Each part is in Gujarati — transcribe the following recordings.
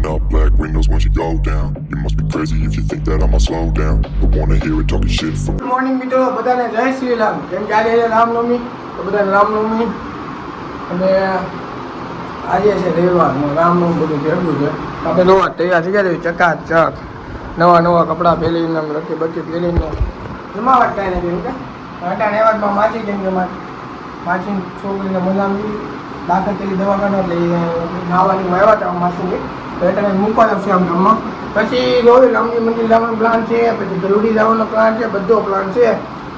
Rolling up, black windows, once you go down. You must be crazy if you think that I'ma slow down. But wanna hear it talking shit from good morning મિત્રો બધાને જય શ્રી રામ કેમ કે આજે છે રામનવમી તો બધાને રામનવમી અને આજે છે રવિવાર ને રામનવમી બધું ભેગું છે આપણે નવા તૈયાર થઈ ગયા છે ચકાચક નવા નવા કપડાં પહેરીને આમ રખી બચી પહેરીને જમાવટ કાંઈ નથી કે અટાણે એવાજમાં માછી કેમ કે માછી છોકરીને મજા આવી દાખલ કરી દવાખાને એટલે એ નાવાની આવ્યા હતા માસીની તો એટલે મૂકવા છે આમ ગામમાં પછી જોયું રામજી મંદિર જવાનો પ્લાન છે પછી ગરુડી લાવવાનો પ્લાન છે બધો પ્લાન છે.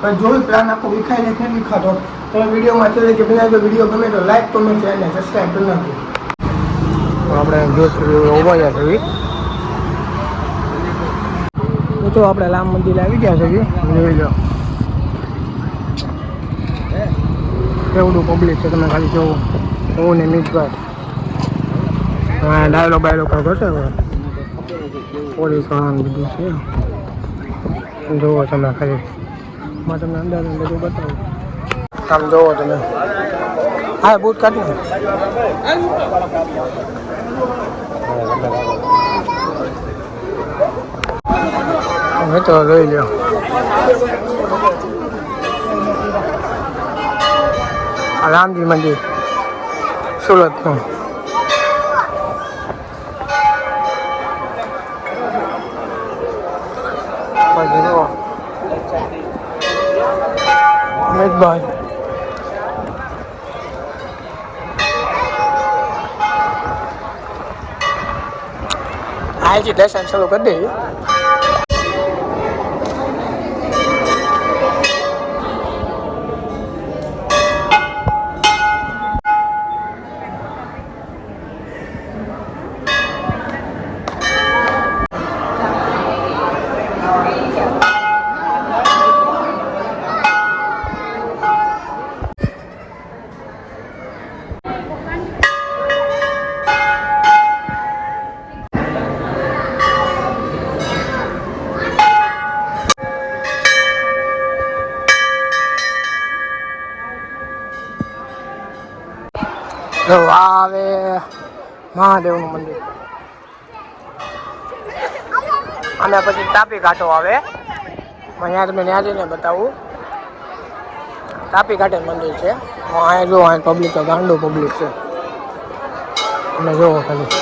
પણ જોઈ પ્લાન આખો વિખાય છે ફેર વિખાતો. તો વિડીયોમાં છે કે બનાવી તો વીડિયો ગમે તો લાઈક કમેન્ટ છે અને સબસ્ક્રાઈબ કરી નાખજો. આપણે જો છે તો આપણે રામ મંદિર આવી ગયા છે જોઈ લો. કેવડું પબ્લિક છે તમે ખાલી જોવો. હું ને મિતભાઈ. હા ડાયલો બાયલો કાંઈ ઘટે પોલીસ વાળાનું બધું છે. જોવો તમે ખાલી. માં તમને અંદર બધું બતાવું. આમ જુઓ તમે. હા, બૂટ કાઢી હવે તો જોઈ લ્યો. રામજી મંદિર. સુરતનું. પછી જુઓ મિતભાઈ અહીંથી દર્શન શરૂ કરી દઈએ આવે મહાદેવનું મંદિર. અને પછી તાપી ઘાટો આવે. અહીંયા તમને ત્યાં જઈને બતાવું. તાપી ઘાટે મંદિર છે. અહીંયા જો, અહીંયા પબ્લિક ગાંડો પબ્લિક છે. તમે જોવો ખાલી.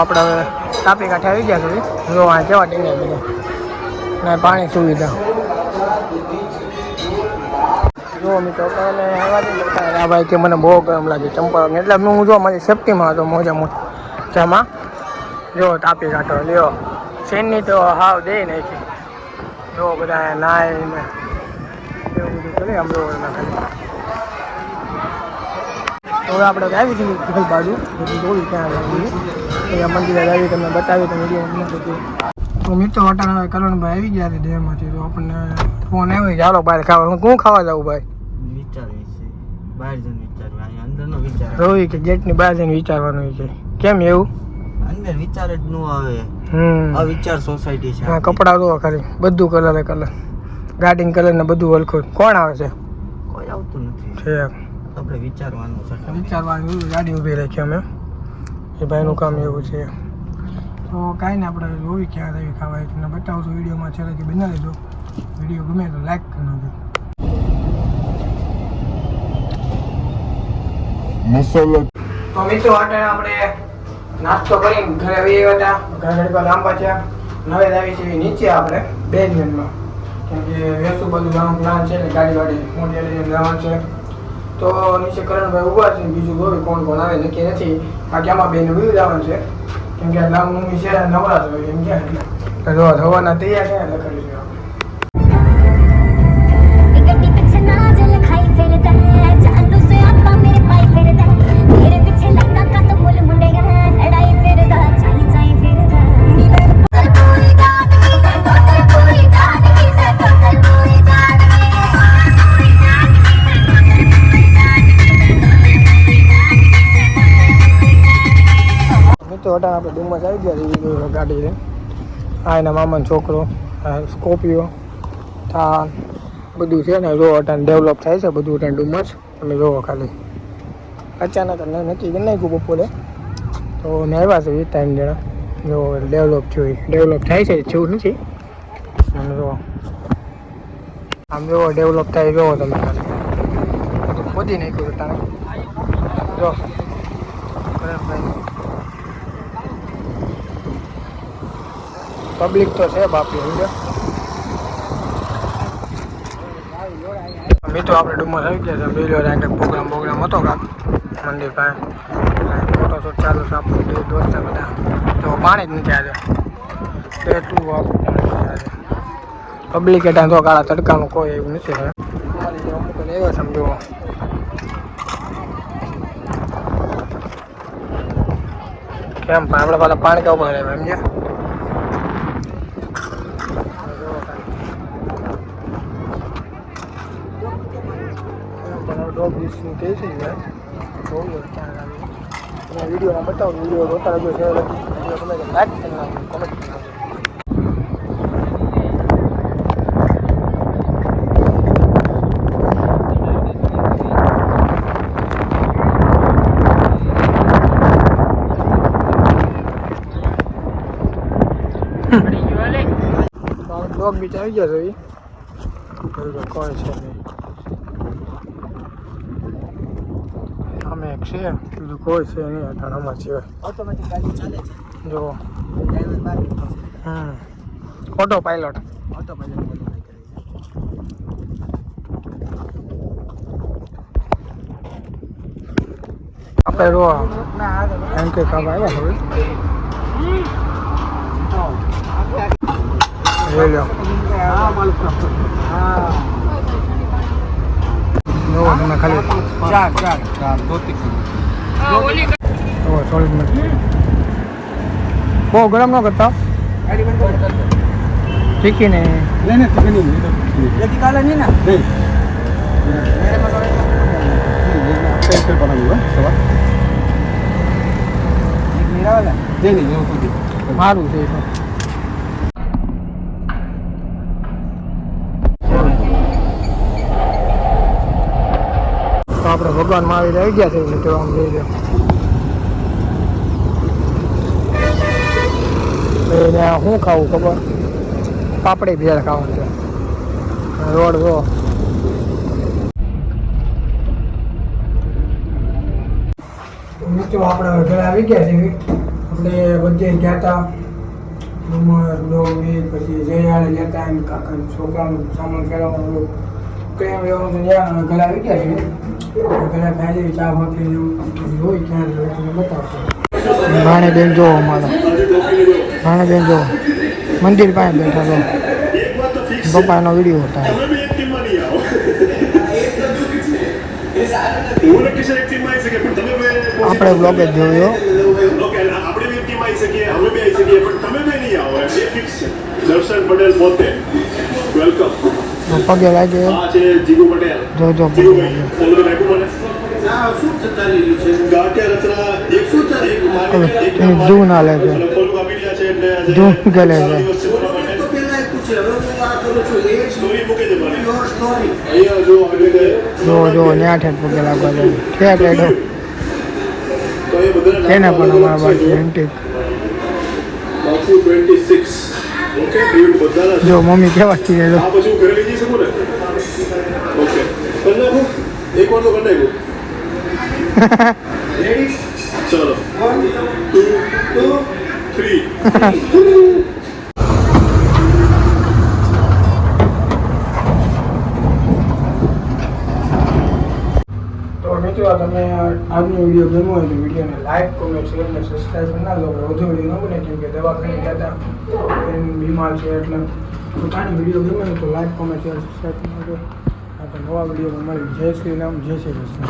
આપણે હવે તાપી કાંઠે આવી ગયા સુધી જો આ કેવા ટીંગે બધા ને પાણી સુવિધા જો મિત્રો, કાલે આ ભાઈ કે મને બહુ ગરમ લાગે ચંપલ. એટલે હું જો મારી સેફટીમાં હતો, મોજા મોજામાં જો તાપી કાંઠો, લ્યો. સેનની તો હાવ દે નાખી. જો બધા નાય ને એવું બધું કરે હવે આપણે આવી જઈએ બાજુ. બધું જોયું ત્યાં અહીંયા મંદિરે આવી તમને બતાવી તો વીડિયો અમને બધું મિત્રો અટાણા કરણભાઈ આવી ગયા છે ડેમમાંથી તો આપણને ફોન આવ્યો ચાલો બહાર ખાવા. હું ખાવા જાઉં ભાઈ? વિચારે છે. બહાર જઈને વિચારવું. અંદરનો વિચાર રોઈ કે ગેટની બહાર જઈને વિચારવાનું છે. કેમ એવું? અંદર વિચાર જ ન આવે. હમ. આ વિચાર સોસાયટી છે હા કપડા તો ખાલી. બધું કલર કલર ગાર્ડિંગ કલર ને બધું હલકો કોણ આવે છે? કોઈ આવતું નથી. છે આપણે વિચારવાનું છે. વિચારવાનું ગાડી ઊભી રાખી અમે. એ ભાઈનું કામ એવું છે. તો કાંઈ ને આપણે જોવી ક્યાં આવી ખાવા. તમને બતાવશું વિડીયોમાં છેલ્લેથી બનાવી દો વીડિયો ગમે તો લાઈક કરી નાખજો. તો મિત્રો અત્યારે આપણે નાસ્તો કરીને ઘરે આવી ગયા હતા. ઘરે ઘડી લાંબા થયા. નવે આવી છે નીચે આપણે બે મિનિટમાં કેમ કે વેસુ બધું જવાનું પ્લાન છે ને ગાડી વાડી મોટી જવાનું છે. તો નીચે કરણભાઈ ઊભા છે બીજું જોયું કોણ કોણ આવે નક્કી નથી. બાકી આમાં બેન વિવિધ આવવાનું છે. કેમ કે રામનવમી છે નવરાશ હોય એમ કે એટલે. હવાના તૈયાર છે એટલે કરીશું અટાણ આપણે ડુમસ આવી ગયા છીએ ગાડી છે. આ એના મામાનો છોકરો, આ સ્કોપિયો થાર બધું છે ને, જો અટાણ ડેવલપ થાય છે, બધું અટાણ ડુમસ તમે જોવો ખાલી. અચાનક નક્કી કરી નાખ્યું બપોરે. તો મેં આવ્યા છે એ ટાઈમ જણા. જો ડેવલપ થયું ડેવલપ થાય છે, જેવું નથી. આમ જો. આમ જોવો ડેવલપ થાય જોવો તમે ખાલી. બધું ખોદી નાખ્યું જો. પબ્લિક તો છે બાપી સમજો મિત્રો, આપણે ડુમસ આવી ગયા છે. બીજો ત્યાં પ્રોગ્રામ પ્રોગ્રામ હતો કાંક. મંદિર પાસે. ફોટોશૂટ ચાલુ છે આપણું દોસ્ત બધા. તો પાણી જ નથી આજે. બે ટુ પબ્લિક એટલે તો કાળા તડકાનું કોઈ એવું નથી હવે અમુક એવા સમજો કેમ પણ આપણે પાછા પાણી કેવું પડે સમજ્યા? ડોગ ડિશનું કહે છે યાર જોયું ક્યાં આવી તમે વિડીયોમાં બતાવો વીડિયો જોતા રહેજો શેર વીડિયો ગમે તો લાઈક કરી નાખજો કોમેન્ટ કરી નાખજો ડોગ બીચ આવી ગયા છે એ કર્યું કોઈ છે નહીં છે. બીજું કોઈ છે નહીં અટાણામાં છે. ઓટોમેટિક ગાડી ચાલે છે. જો. ડ્રાઈવર બહાર હમ. ઓટો પાયલોટ ઓટો પાયલોટ આપણે રો એમ કે કામ આવ્યા હવે લઈ લો. જો તમે ખાલી ચાર ચાર ચાર ધોતી ઓ સોલિડ મિક્સ બહુ ગરમ ન કરતા ગાડી બંધ કર શીખીને નહીં નહીં નહીં કાલે નહીં ને સારું છે એ તો. તો આપણે ભગવાન મહાવીર આવી ગયા છે મિત્રો આમ જોઈ ગયો એને શું ખાવું ખબર? પાપડી ભેળ ખાવાનું છે. રોડ જો. મિત્રો, આપણે ઘરે આવી ગયા છે આપણે બધે ગયા હતા. ડુમર ડોંગરી પછી જયાળે ગયા હતા, એમ કાકા છોકરાનું સામાન ફેરવવાનું કંઈ એમ લેવાનું ઘરે આવી ગયા છીએ. ખાઈ ચા ભાખરી જેવું જોઈ ક્યાં જોઈ તમને બતાવશો ભાણે બેન જોવો અમારા. ભાણે બેન જોવો મંદિર પાસે બેઠા છો. પપ્પાનો વીડિયો હતા આપણે બ્લોગે જ જોયો દર્શન પટેલ પોતે વેલકમ પગે લાગે જો જો ધૂન હાલે છે. ધૂન ગલે છે. જો જો જો ન્યા ઠેઠ પગે લાગવા જાય ઠેઠ પણ અમારા બાજુ એન્ટિક બાપુ 26 ઓકે એ બધાના છે. જો. મમ્મી કેવાથી છે શકું ને ઓકે કરી નાખું એક વાર તો કરી નાખું ચલો. ટુ ટુ થ્રી તો વાત તમે આજનો વીડિયો ગમ્યો હોય તો વિડીયોને લાઈક કોમેન્ટ શેર અને સબસ્ક્રાઈબ ના નાખજો. વધુ વીડિયો ન બને કેમ કે દવાખાને એમ બીમાર છે એટલે પોતાની વીડિયો ગમે હોય તો લાઈક કોમેન્ટ શેર સબસ્ક્રાઈબ કરી આ આપણે નવા વીડિયો મળી જય શ્રી રામ, જય શ્રી કૃષ્ણ.